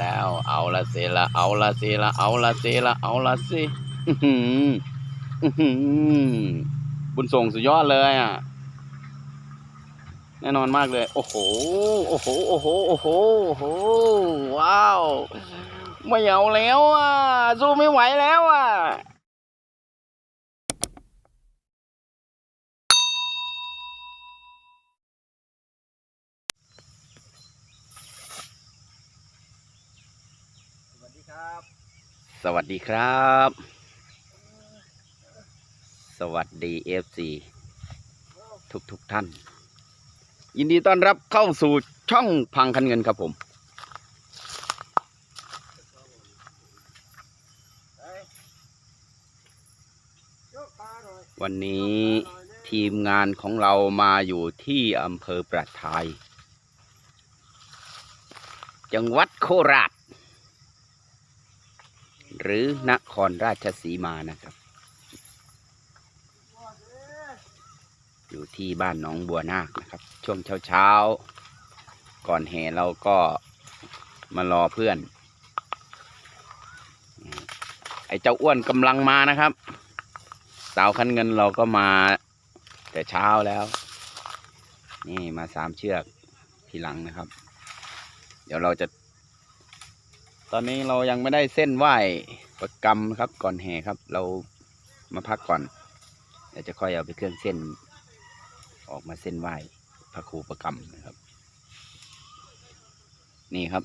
แล้ว เอาละสิละเอาละสิละเอาละสิละเอาละสิบุญส่งสุดยอดเลยอะ แน่นอนมากเลย โอ้โห โอ้โห โอ้โห โอ้โห โอ้โห ว้าว ไม่เอาแล้วอะ สู้ไม่ไหวแล้วอะ สวัสดีครับ สวัสดีเอฟซีทุกทุกท่าน ยินดีต้อนรับเข้าสู่ช่องพังคันเงินครับผม วันนี้ทีมงานของเรามาอยู่ที่อำเภอประทาย จังหวัดโคราช หรือนครราชสีมานะครับ อยู่ที่บ้านหนองบัวนาคนะครับ ช่วงเช้าๆ ก่อนแห่เราก็มารอเพื่อน ไอ้เจ้าอ้วนกำลังมานะครับ สาวคันเงินเราก็มาแต่เช้าแล้ว นี่มาสามเชือกทีหลังนะครับ เดี๋ยวเราจะ ตอนนี้เรายังไม่ได้เส้นไหวประกรรมครับก่อนแห่ครับ เรามาพักก่อนเดี๋ยวจะค่อยเอาไปเครื่องเส้น ออกมาเส้นไหวพระครูประกรรมนะครับ นี่ครับ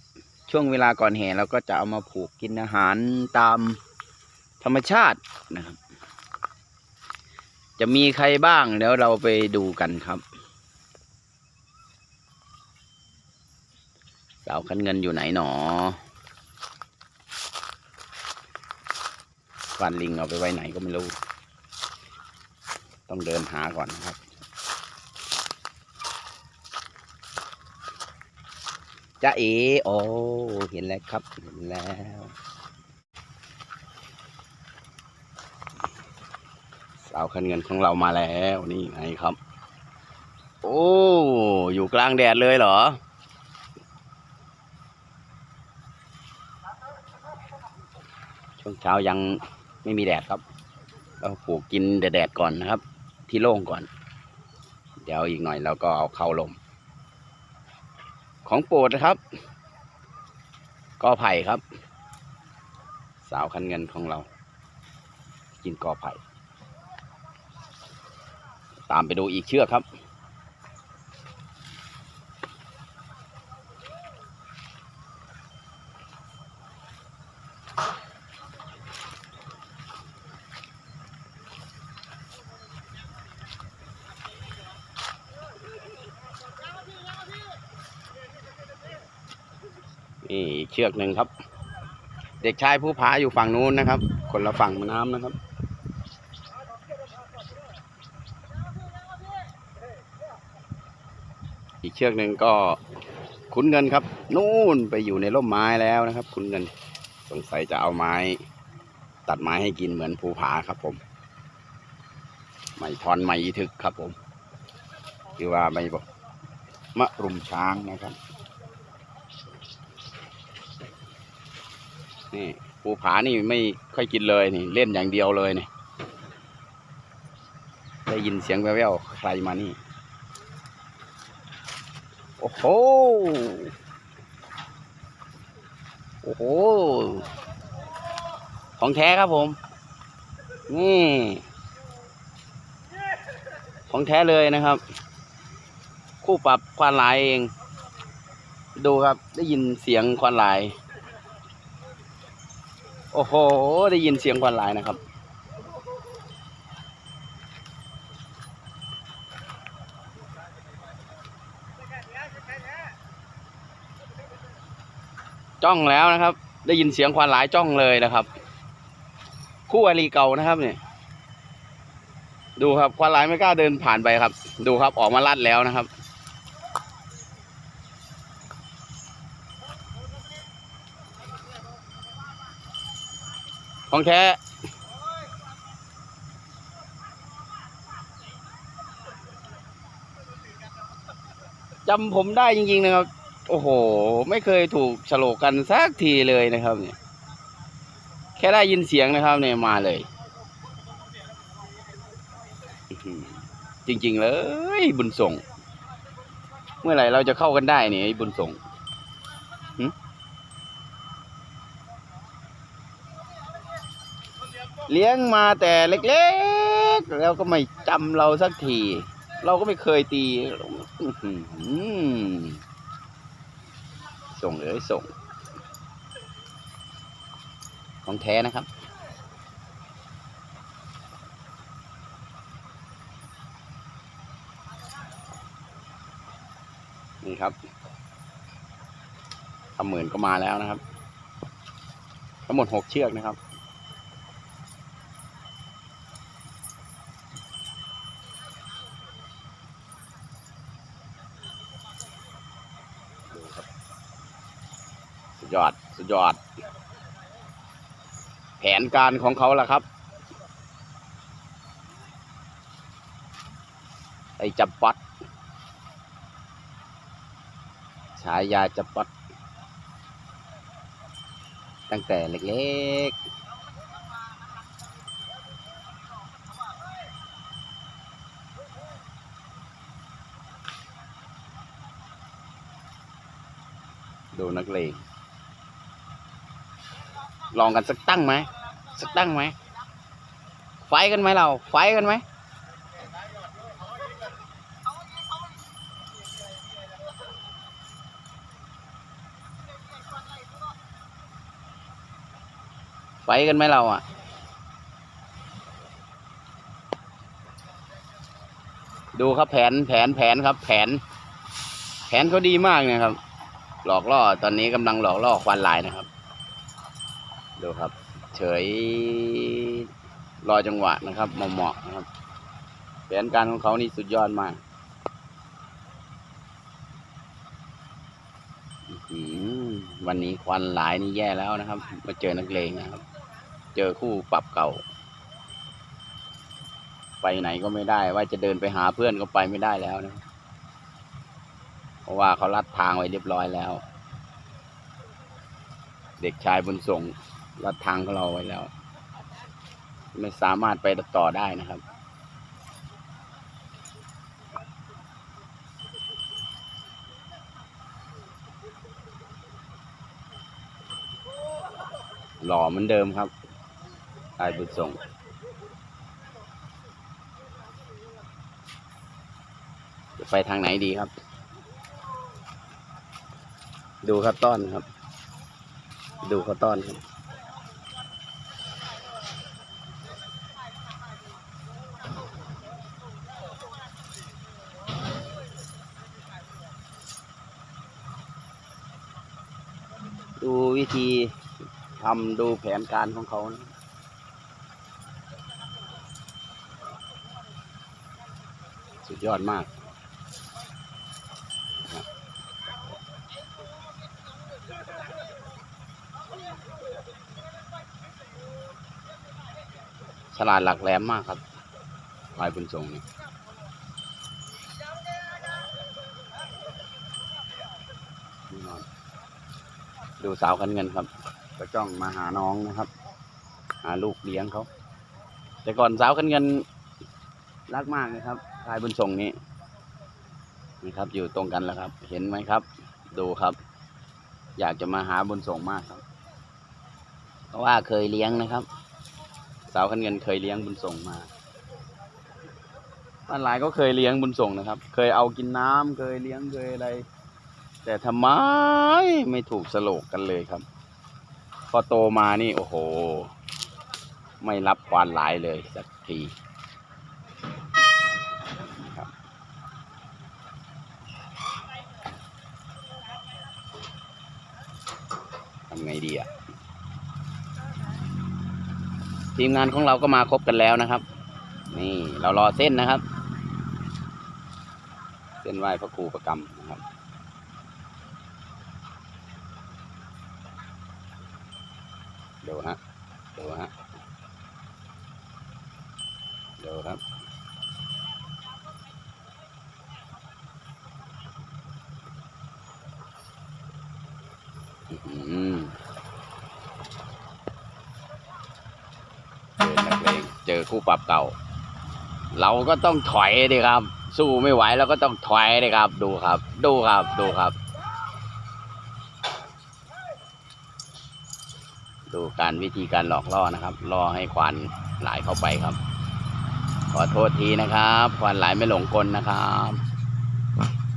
ช่วงเวลาก่อนแห่เราก็จะเอามาผูกกินอาหารตามธรรมชาตินะครับ จะมีใครบ้างเดี๋ยวเราไปดูกันครับ สาวคันเงินอยู่ไหนหนอ ฟันลิงเอาไปไว้ไหนก็ไม่รู้ ต้องเดินหาก่อนนะครับจ้าเอโอเห็นแล้วครับ เห็นแล้วสาวคันเงินของเรามาแล้วนี่ไงครับ โอ้อยู่กลางแดดเลยเหรอช่วงเช้ายัง ไม่มีแดดครับเราปลูกกินแดดก่อนนะครับ ที่โล่งก่อน เดี๋ยวอีกหน่อยเราก็เอาเข้าลม ของโปรดนะครับ กอไผ่ครับ สาวคันเงินของเรา กินกอไผ่ ตามไปดูอีกเชือกครับ นี่เชือกหนึ่งครับ เด็กชายผู้ผาอยู่ฝั่งนู้นนะครับ คนละฝั่งน้ำนะครับ อีกเชือกหนึ่งก็ขุนเงินครับ นู่นไปอยู่ในร่มไม้แล้วนะครับขุนเงินสงสัยจะเอาไม้ ตัดไม้ให้กินเหมือนภูผาครับผมไม่ทอนไม่ทึกครับผม คือว่าไม่บอกมะรุมช้างนะครับ นี่ภูผานี่ไม่ค่อยกินเลยนี่เล่นอย่างเดียวเลยนี่ได้ยินเสียงแว่วๆใครมานี่ โอ้โห โอ้โห ของแท้ครับผม นี่ ของแท้เลยนะครับ คู่ปรับควานลายเอง ดูครับได้ยินเสียงควานลาย โอ้โห ได้ยินเสียงควานลายนะครับ จ้องแล้วนะครับ ได้ยินเสียงควานหลายจ้องเลยนะครับ คู่อรีเก่านะครับเนี่ย ดูครับควานหลายไม่กล้าเดินผ่านไปครับ ดูครับออกมาลัดแล้วนะครับ ของแท้จำผมได้จริงๆนะครับ โอ้โห ไม่เคยถูกฉลกกันสักทีเลยนะครับเนี่ย แค่ได้ยินเสียงนะครับเนี่ยมาเลย จริง ๆ เลยบุญส่ง เมื่อไหร่เราจะเข้ากันได้เนี่ยบุญส่ง เลี้ยงมาแต่เล็กๆ แล้วก็ไม่จำเราสักที เราก็ไม่เคยตีอื้อหือส่งเลยส่ง ของแท้นะครับนี่ครับทำหมื่นก็มาแล้วนะครับ ทั้งหมดหกเชือกนะครับ ดูครับ สุด ยอด สุดยอด แผนการของเขาล่ะครับไอจับปัดฉายาจับปัด ตั้งแต่เล็กๆ ดูนักเลง ลองกันสักตั้งไหมสักตั้งไหมไฟกันไหมเราไฟกันไหมไฟกันไหมเราอะดูครับแผนแผนแผนครับ แผน แผนเขาดีมากนะครับ หลอกล่อตอนนี้กำลังหลอกล่อควันลายนะครับ ดูครับ เฉยรอจังหวะนะครับเหมาะๆนะครับแผนการของเขานี่สุดยอดมากวันนี้ควันหลายนี่แย่แล้วนะครับ มาเจอนักเลงนะครับ เจอคู่ปรับเก่า ไปไหนก็ไม่ได้ ว่าจะเดินไปหาเพื่อนก็ไปไม่ได้แล้วนะ เพราะว่าเขาลัดทางไว้เรียบร้อยแล้ว เด็กชายบุญส่ง ลัดทางของเราไว้แล้ว ไม่สามารถไปต่อได้นะครับ หล่อเหมือนเดิมครับชายบุญส่งจะไปทางไหนดีครับ ดูข้าวต้อนครับ ดูข้าต้อนครับ ดูวิธีทำดูแผนการของเขานะสุดยอดมากฉลาดหลักแหลมมากครับลายบุญทรงนี่นอน ดูสาวคันเงินครับก็จ้องมาหาน้องนะครับ หาลูกเลี้ยงเขา แต่ก่อนสาวคันเงินรักมากนะครับลายบุญทรงนี้นี่ครับ อยู่ตรงกันแล้วครับ เห็นไหมครับ ดูครับ อยากจะมาหาบุญส่งมากครับ เพราะว่าเคยเลี้ยงนะครับ สาวคันเงินเคยเลี้ยงบุญส่งมาบ้านหลายก็เคยเลี้ยงบุญส่งนะครับ เคยเอากินน้ำเคยเลี้ยงเคยอะไร แต่ทำไมไม่ถูกสโลกกันเลยครับ พอโตมานี่โอ้โห ไม่รับควานหลายเลยสักทีทำไงดีอะ ทีมงานของเราก็มาครบกันแล้วนะครับ นี่เรารอเส้นนะครับ เส้นไหว้พระครูประกรรมนะครับ ดูฮะดูฮะดูครับอืมเจอนักเลงเจอคู่ปรับเก่า เราก็ต้องถอยดีครับ สู้ไม่ไหวเราก็ต้องถอยดีครับ ดูครับ ดูครับ ดูครับ ดูการวิธีการหลอกล่อนะครับล่อให้ควานไหลเข้าไปครับ ขอโทษทีนะครับควานไหลไม่หลงกลนะครับ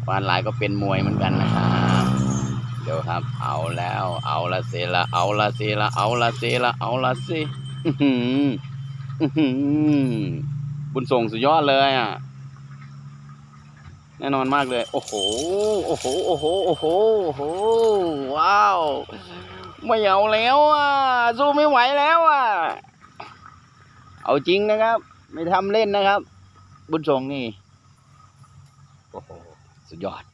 ควานไหลก็เป็นมวยเหมือนกันนะครับเดี๋ยวครับ เอาแล้ว เอาละเสละเอาละเสละเอาละเสละเอาละสิบุญส่งสุดยอดเลยอะแน่นอนมากเลย โอ้โห โอ้โห โอ้โห โอ้โหโอ้โหว้าว ไม่เอาแล้วอะสู้ไม่ไหวแล้วอะ เอาจริงนะครับ ไม่ทำเล่นนะครับ บุญส่งนี่โอ้โหสุดยอด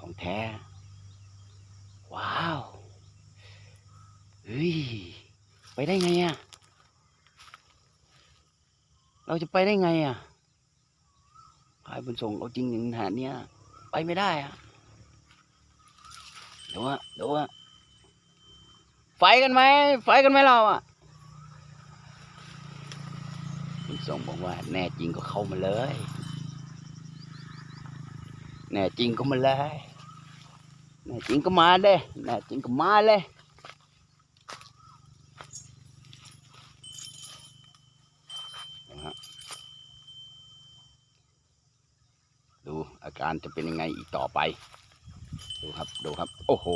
ของแท้ ว้าวเฮ้ยไปได้ไงอะเราจะไปได้ไงอะพายบุญส่งเอาจริงอย่างขนาดเนี้ย ไปไม่ได้อะ ดูอะดูอะไฟกันไหมไฟกันไหมเราอะบุญส่งบอกว่า แน่จริงก็เข้ามาเลย แน่จริงก็มาเลยแน่จริงก็มาเด้แน่จริงก็มาเลยดูอาการจะเป็นยังไงอีกต่อไป ดูครับดูครับ โอ้โห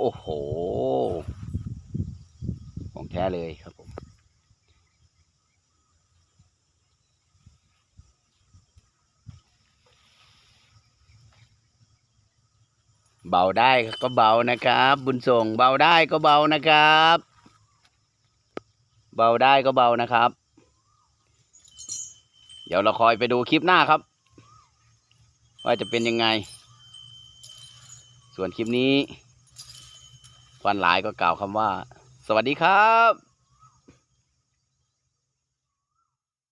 โอ้โห ของแท้เลยครับผม เบาได้ก็เบานะครับ บุญส่งเบาได้ก็เบานะครับ เบาได้ก็เบานะครับ เดี๋ยวเราคอยไปดูคลิปหน้าครับ ว่าจะเป็นยังไง ส่วนคลิปนี้ควันหลายก็กล่าวคำว่า สวัสดีครับ